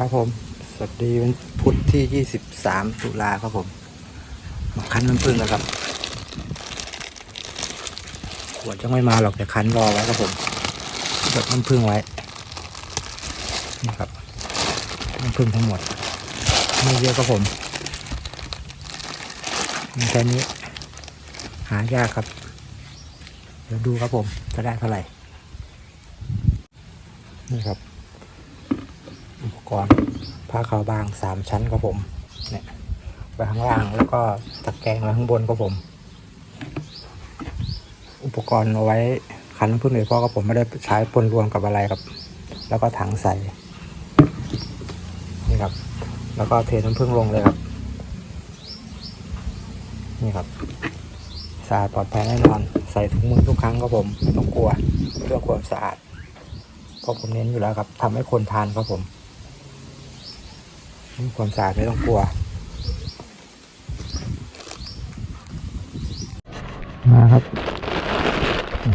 ครับผม สวัสดีวันพุธที่ 23 ตุลาครับผมมาคั้นน้ำผึ้งแล้วครับ ขวดยังไม่มาหรอกแต่คั้นรอไว้ครับผมหยดน้ำผึ้งไว้ นี่ครับ น้ำผึ้งทั้งหมด ไม่เยอะครับผมมีแค่นี้ หายากครับ เดี๋ยวดูครับผม จะได้เท่าไหร่ นี่ครับ กรผ้าขาวบางสามชั้นครับผมเนี่ยไว้ข้างล่างแล้วก็ตะแกรงไว้ข้างบนครับผม อุปกรณ์เอาไว้คันน้ำผึ้งเลยเพราะกับผมไม่ได้ใช้ปนรวมกับอะไรครับ แล้วก็ถังใส่นี่ครับ แล้วก็เทน้ำผึ้งลงเลยครับนี่ครับสะอาดปลอดภัยแน่นอนใส่ถุงมือทุกครั้งครับผมไม่ต้องกลัวเรื่องความสะอาดเพราะผมเน้นอยู่แล้วครับทำให้คนทานครับผม ความสะอาดไม่ต้องกลัว มาครับ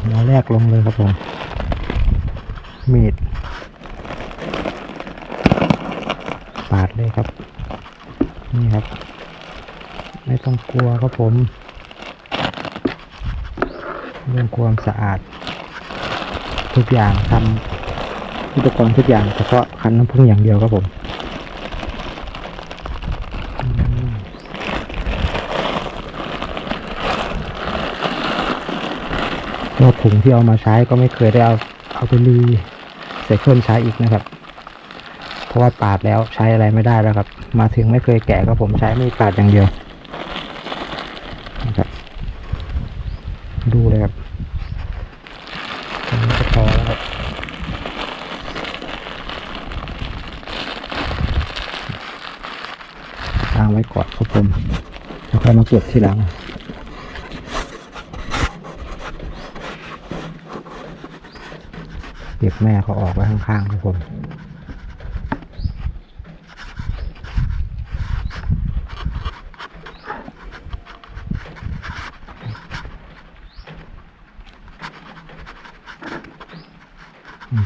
หัวแรกลงเลยครับผม มีด ปาดเลยครับ นี่ครับ ไม่ต้องกลัวครับผม เรื่องความสะอาด ทุกอย่างทำอุปกรณ์ทุกอย่างเฉพาะคันน้ำผึ้งอย่างเดียวครับผม ก็ถุงที่เอามาใช้ก็ไม่เคยได้เอาเอาไปรีใส่เครื่องใช้อีกนะครับ เพราะว่าปาดแล้วใช้อะไรไม่ได้แล้วครับ มาถึงไม่เคยแกะก็ผมใช้ไมีดปาดอย่างเดียวนะครับดูเลยครับตรงนี้ก็พอแล้วครับวางไว้ก่อนครับผมแล้วค่อยมาเก็บทีหลัง เก็บ แม่เขาออกไว้ข้างๆครับผม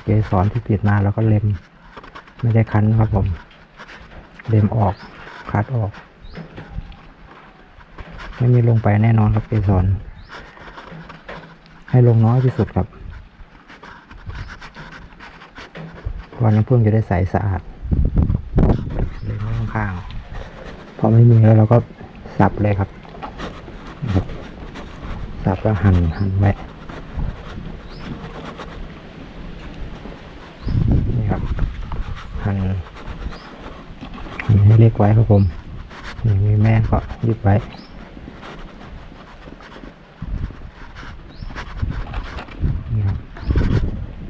เกสรที่ติดมาแล้วก็เล็ม ไม่ได้คั้นครับผม เล็มออกคัดออก ไม่มีลงไปแน่นอนครับเกสรให้ลงน้อยที่สุดครับ วันน้ำผึ้งจะได้ใสสะอาดเลยไม่ข้างๆพอไม่มีแล้วเราก็สับเลยครับนะครับ สับแล้วหั่นหั่นไว้นี่ครับ หั่นหั่นให้เล็กไว้ครับผมนี่มีแม่ก็ยึดไว้นี่ครับ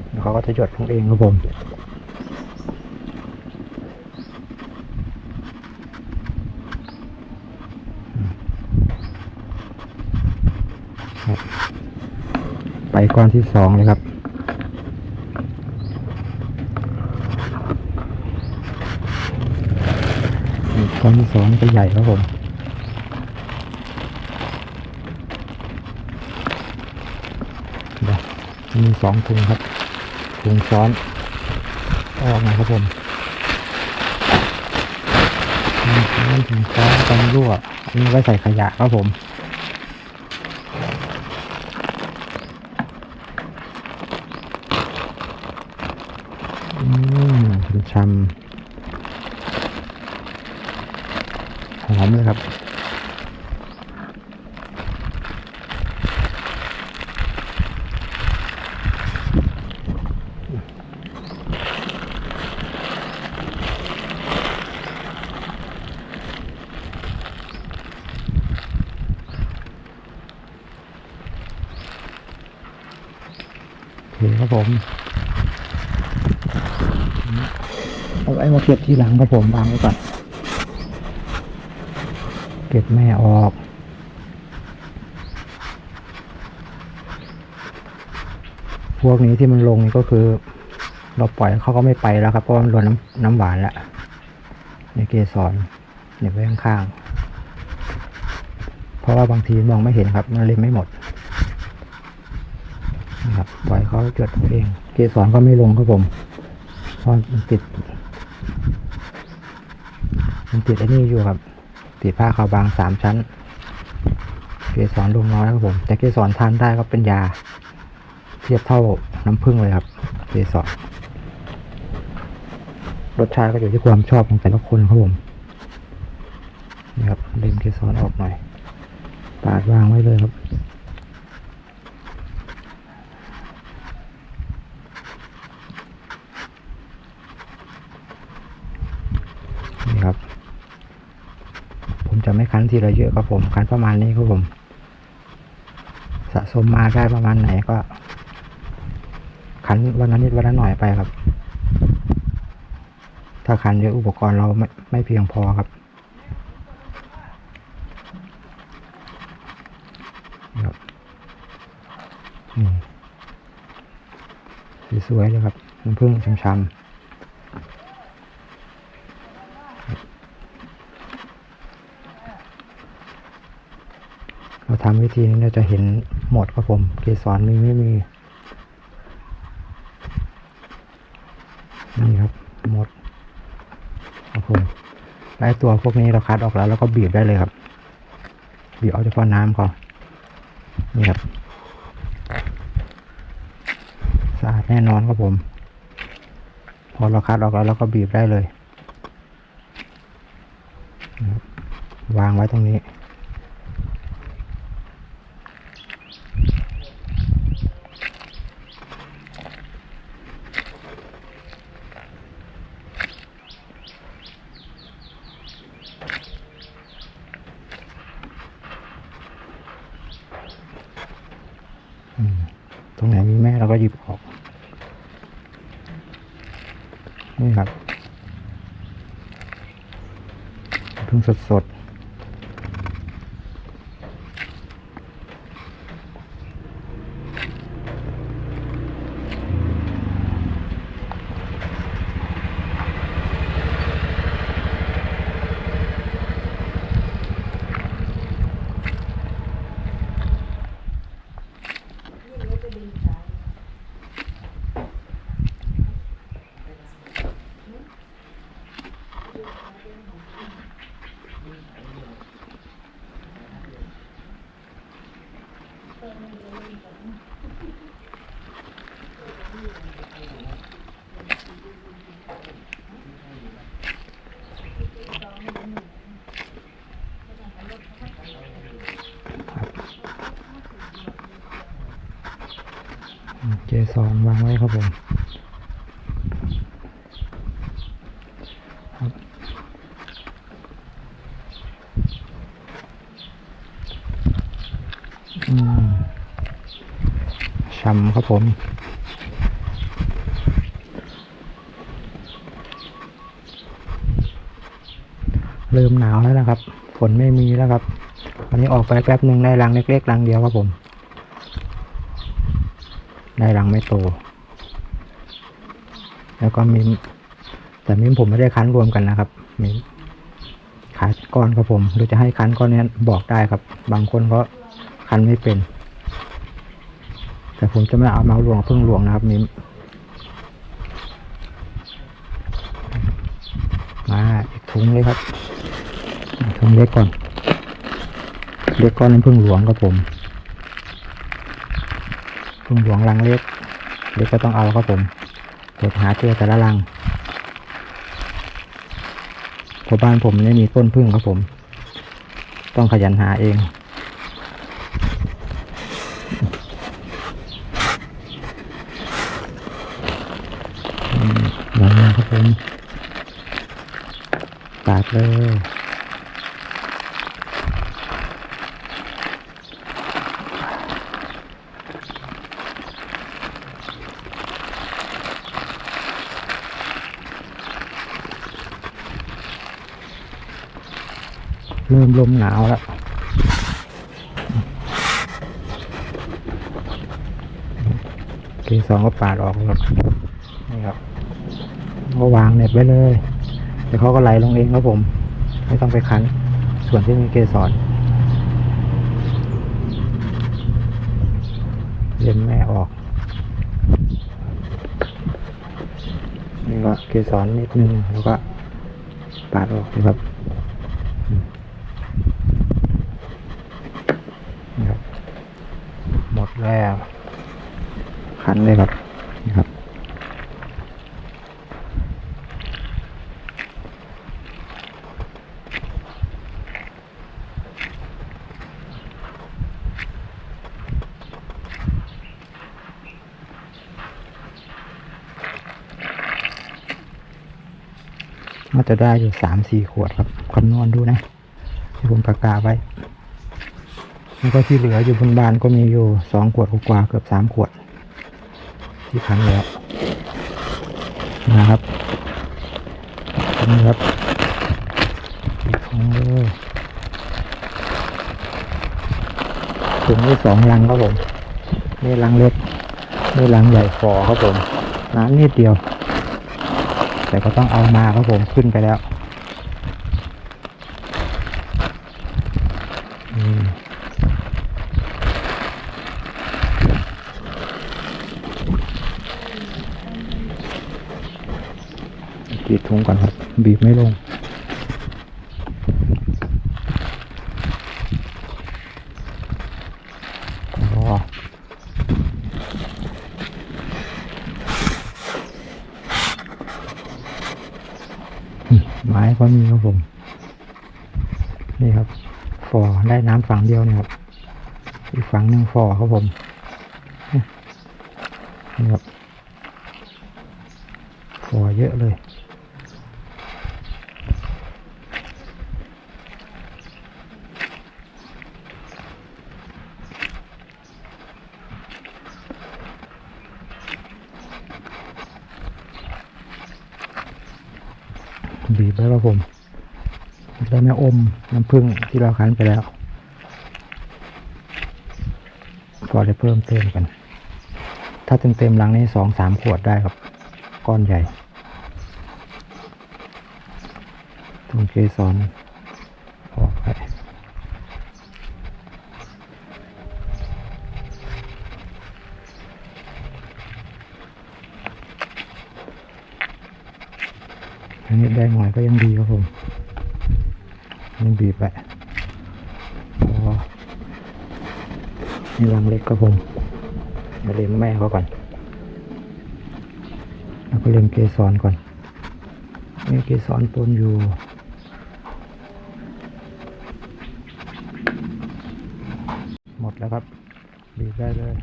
แล้วเขาก็จะหยดของเองครับผม ไปก้อนที่สองเลยครับ ก้อนที่สองจะใหญ่ครับผมมีสองถุงครับถุงซ้อนออกมาครับผมถุงซ้อนถุงซ้อนกันรั่วอันนี้ไว้ใส่ขยะครับผม อืม ช้ำหอมเลยครับโอเคครับผม เอาไว้มาเก็บทีหลังครับผมวางไว้ก่อน เก็บแม่ออก พวกนี้ที่มันลงนี่ก็คือ เราปล่อยเขาก็ไม่ไปแล้วครับเพราะมันรวนน้ำน้ำหวานแล้วในเกสรเนี่ยไว้ข้างๆเพราะว่าบางทีมองไม่เห็นครับ มันเล็มไม่หมดนะครับปล่อยเขาจดเอาเอง เกสรก็ไม่ลงครับผมเพราะมันติด มันติดไอ้นี่อยู่ครับ ติดผ้าขาวบางสามชั้นเกสรดวงน้อยครับผมแต่เกสรทานได้ก็เป็นยา เทียบเท่าน้ำผึ้งเลยครับเกสรรสชาติก็อยู่ที่ความชอบของแต่ละคนครับผมนี่ครับเล็มเกสรออกหน่อยปาดวางไว้เลยครับ นี่ครับ ผมจะ ไม่คันทีละเยอะครับผมคันประมาณนี้ครับผม สะสมมาได้ประมาณไหนก็ คันวันละนิดวันละหน่อยไปครับ ถ้าคันเยอะอุปกรณ์เราไม่ไม่เพียงพอครับครับนี่สวยๆเลยครับน้ำผึ้งช้ำๆ เรา ทำวิธีนี้เราจะเห็นหมดครับผม เกสรมีไม่มี นี่ครับหมดครับผมไล่ตัวพวกนี้เราคัดออกแล้วแล้วก็บีบได้เลยครับ บีบเอาเฉพาะน้ำก่อนนี่ครับสะอาดแน่นอนครับผม พอเราคัดออกแล้วเราก็บีบได้เลย วางไว้ตรงนี้ อืมตรงไหนมีแม่เราก็หยิบออก นี่ครับเพิ่ง สด เจสอนวางไว้ครับผมครับอืม ช้ำครับผมเริ่มหนาวแล้วนะครับ ฝนไม่มีแล้วครับ วันนี้ออกไปแป๊บหนึ่งได้รังเล็กๆรังเดียวครับผม ได้รังไม่โต แล้วก็มิมแต่มิมผมไม่ได้คั้นรวมกันนะครับมิมขายก้อนครับผมหรือจะให้คั้นก้อนนี้บอกได้ครับ บางคนก็ คันไม่เป็น แต่ผมจะไม่เอามารวมกับพึ่งหลวงนะครับมิมมาอีกถุงเลยครับถุงเล็กก่อน เล็กก้อนน้ำพึ่งหลวงครับผมพึ่งหลวงรังเล็ก เล็กก็ต้องเอาครับผมเปิดหาเจอแต่ละรังเพราะบ้านผมไม่มีต้นพึ่งครับผม ต้องขยันหาเองอืมรังนึง ครับผมตัดเลยเริ่มลมหนาวแล้วเกสองก็ปาดออกครับนี่ครับ ก็วางเน็บไว้เลยแต่เขาก็ไหลลงเองครับผม ไม่ต้องไปคัน ส่วนที่มีเกสรเล็มแม่ออก นี่ก็เกสรนิดนึงแล้วก็ปาดออกนะครับหมดแล้ว คันเลยครับ น่าจะได้อยู่สามสี่ขวดครับคำนวณดูนะที่ผมประกาศไว้ แล้วก็ที่เหลืออยู่บนบานก็มีอยู่สองขวดกว่าเกือบสามขวด ที่คันแล้วนะครับนี่ครับอีกถุงเลยถุงที่สองลังครับผมนี่ลังเล็กนี่ลังใหญ่ฟอครับผมน้ำนิดเดียว แต่ก็ต้องเอามาครับผมขึ้นไปแล้วกีดทุงก่อนครับ บีบไม่ลง อ๋อ อืมไม้ก็มีครับ ผม นี่ครับฟอได้น้ำฝั่งเดียวนี่ครับ อีกฝั่งหนึ่งฟอครับผมนี่ครับฟอเยอะเลยบีบแล้วครับผม ได้แม่อมน้ำผึ้งที่เราคั้นไปแล้ว ก็ได้เพิ่มเติมกัน ถ้าเต็มเต็มๆลังนี้สองสามขวดได้ครับ ก้อนใหญ่ตรงเกสรออกไปอันนี้ได้หน่อยก็ยังดีครับผม นี่บีบไปพอนี่ลังเล็กครับผมมาเล็มแม่เขาก่อน แล้วก็เล็มเกสรก่อน นี่เกสรปนอยู่หมดแล้วครับบีบได้เลย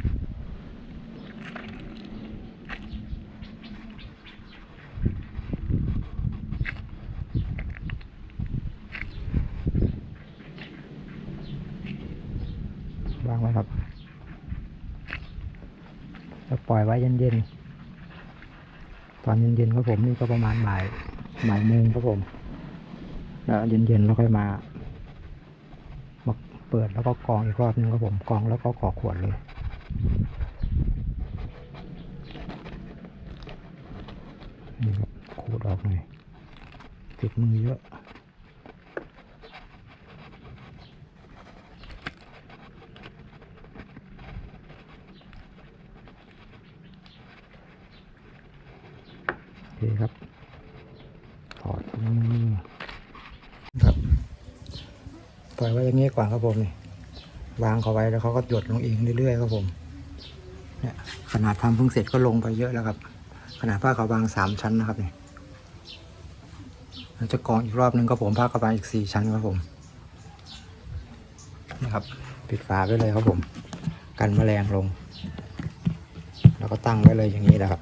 วางไว้ครับ แปล่อยไว้เย็นๆ ตอนเย็นๆครับผมนี่ก็ประมาณบ่ายบ่ายโมงครับผม แล้วเย็นๆแล้วค่อยมามาเปิดแล้วก็กรองอีกรอบนึงครับผมกรองแล้วก็กรอขวดเลยนี่ครับขูดออกหน่อยติดมือเยอะ โอเคครับ ถอดถุงมือครับ ป วางนี้ก่อนครับผมนี่วางเขาไว้แล้วเขาก็หยดลงเองเรื่อยๆครับผมเนี่ยขนาดทำเพิ่งเสร็จก็ลงไปเยอะแล้วครับ ขนาดผ้าเขาวางสามชั้นนะครับเนี่ยจะกองอีกรอบนึงครับผมผ้าขาวางอีกสี่ชั้นครับผมนี่ครับปิดฝาไว้เลยครับผม กันแมลงลง แล้วก็ตั้งไว้เลยอย่างนี้แหละครับ